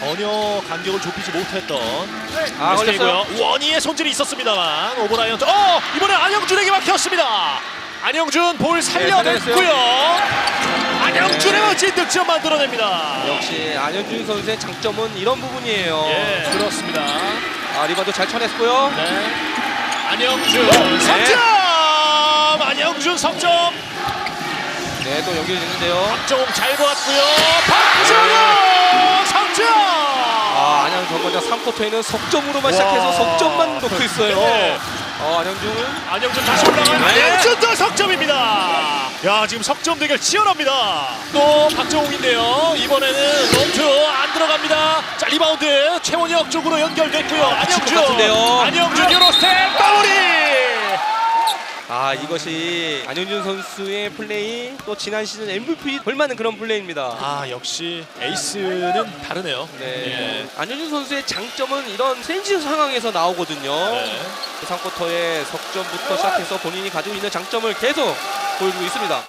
전혀 간격을 좁히지 못했던 아, 걸렸어요. SK고요. 원희의 손질이 있었습니다만 오버라이언. 어 이번에 안영준에게 막혔습니다. 안영준 볼 살려냈고요. 안영준의 멋진 득점 만들어냅니다. 역시 안현준 선수의 장점은 이런 부분이에요. 예 그렇습니다. 아, 리바도 잘 쳐냈고요. 네. 안영준 석점. 안영준 석점. 네, 또 연결되는데요. 박정웅 잘 보았고요. 전반전 3쿼터에는 석점으로만 시작해서 와. 석점만 놓고 있어요. 네. 어, 안현중은 안영준 다시 올라가요. 네. 안영준도 석점입니다. 야 지금 석점 대결 치열합니다. 또 박정웅인데요. 이번에는 롱투 안 들어갑니다. 자 리바운드 최원혁 쪽으로 연결됐고요. 아, 안영준. 것 같은데요. 안영준 유로스텝. 아, 이것이 안현준 선수의 플레이 또 지난 시즌 MVP 볼만한 그런 플레이입니다. 아 역시 에이스는 다르네요. 네. 안현준 선수의 장점은 이런 센시 상황에서 나오거든요. 네. 3쿼터에 석점부터 시작해서 본인이 가지고 있는 장점을 계속 보여주고 있습니다.